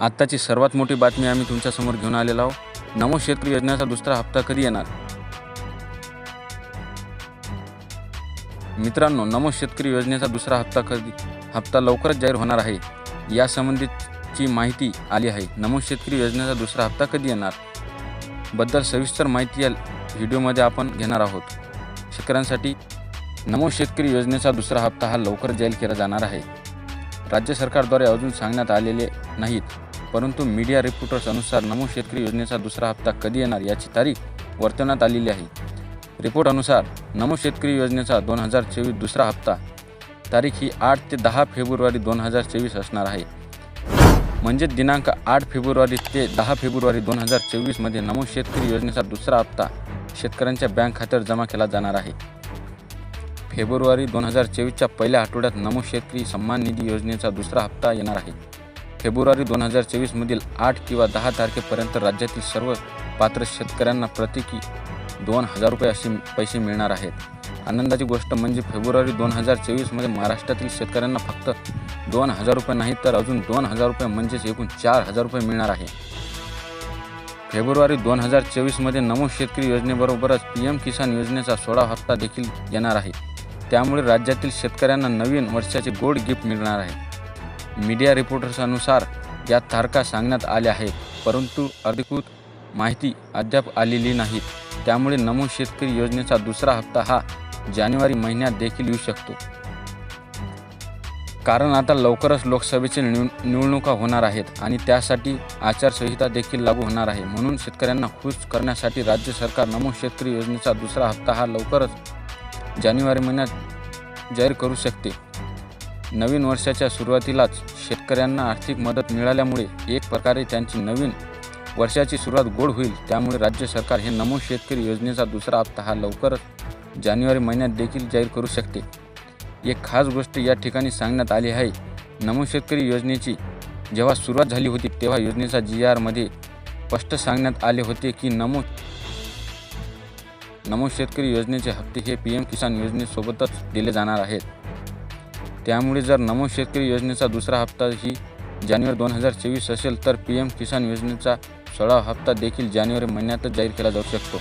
आत्ताची सर्वात मोठी बातमी आम्ही तुमच्यासमोर घेऊन आलेलो आहोत. नमो शेतकरी योजनेचा दुसरा हप्ता कधी येणार? मित्रांनो नमो शेतकरी योजनेचा दुसरा हप्ता कधी हप्ता लवकरच जाहीर होणार आहे. यासंबंधीची माहिती आली आहे. नमो शेतकरी योजनेचा दुसरा हप्ता कधी येणार? बद्दल सविस्तर माहिती या व्हिडिओमध्ये आपण घेणार आहोत. शेतकऱ्यांसाठी नमो शेतकरी योजनेचा दुसरा हप्ता हा लवकर जाहीर केला जाणार आहे. राज्य सरकारद्वारे अजून सांगण्यात आलेले नाहीत. परंतु मीडिया रिपोर्टर्स अनुसार नमो शेतकरी योजनेचा दुसरा हप्ता कधी येणार याची तारीख वर्तवण्यात आलेली आहे. रिपोर्ट अनुसार नमो शेतकरी योजनेचा दोन हजार चोवीस दुसरा हप्ता तारीख ही आठ ते दहा फेब्रुवारी दोन हजार चोवीस असणार आहे. म्हणजे दिनांक आठ फेब्रुवारी ते दहा फेब्रुवारी दोन हजार चोवीसमध्ये नमो शेतकरी योजनेचा दुसरा हप्ता शेतकऱ्यांच्या बँक खात्यावर जमा केला जाणार आहे. फेब्रुवारी दोन हजार चोवीसच्या पहिल्या आठवड्यात नमो शेतकरी सन्मान निधी योजनेचा दुसरा हप्ता येणार आहे. फेब्रुवारी दोन हजार चोवीसमधील आठ किंवा दहा तारखेपर्यंत राज्यातील सर्व पात्र शेतकऱ्यांना प्रत्येकी दोन हजार रुपये असे पैसे मिळणार आहेत. आनंदाची गोष्ट म्हणजे फेब्रुवारी दोन हजार चोवीसमध्ये महाराष्ट्रातील शेतकऱ्यांना फक्त दोन हजार रुपये नाही तर अजून दोन हजार रुपये म्हणजेच एकूण चार हजार रुपये मिळणार आहे. फेब्रुवारी दोन हजार चोवीसमध्ये नमो शेतकरी योजनेबरोबरच पी एम किसान योजनेचा सोळा हप्ता देखील येणार आहे. त्यामुळे राज्यातील शेतकऱ्यांना नवीन वर्षाचे गोड गिफ्ट मिळणार आहे. मीडिया रिपोर्टर्सनुसार या तारखा सांगण्यात आल्या आहेत परंतु अधिकृत माहिती अद्याप आलेली नाही. त्यामुळे नमो शेतकरी योजनेचा दुसरा हप्ता हा जानेवारी महिन्यात देखील येऊ शकतो. कारण आता लवकरच लोकसभेचे निव निवडणुका होणार आहेत आणि त्यासाठी आचारसंहिता देखील लागू होणार आहे. म्हणून शेतकऱ्यांना खुश करण्यासाठी राज्य सरकार नमो शेतकरी योजनेचा दुसरा हप्ता हा लवकरच जानेवारी महिन्यात जाहीर करू शकते. नवीन वर्षाच्या सुरुवातीलाच शेतकऱ्यांना आर्थिक मदत मिळाल्यामुळे एक प्रकारे त्यांची नवीन वर्षाची सुरुवात गोड होईल त्यामुळे राज्य सरकार हे नमो शेतकरी योजनेचा दुसरा हप्ता हा लवकरच जानेवारी महिन्यात देखील जाहीर करू शकते. एक खास गोष्ट या ठिकाणी सांगण्यात आली आहे नमो शेतकरी योजनेची जेव्हा सुरुवात झाली होती तेव्हा योजनेचा जी आरमध्ये स्पष्ट सांगण्यात आले होते की नमो नमो शेतकरी योजनेचे हप्ते हे पी एम किसान योजनेसोबतच दिले जाणार आहेत. त्यामुळे जर नमो शेतकरी योजनेचा दुसरा हप्ता ही जानेवारी दोन हजार चोवीस असेल तर पी एम किसान योजनेचा सोळा हप्ता देखील जानेवारी महिन्यातच जाहीर केला जाऊ शकतो.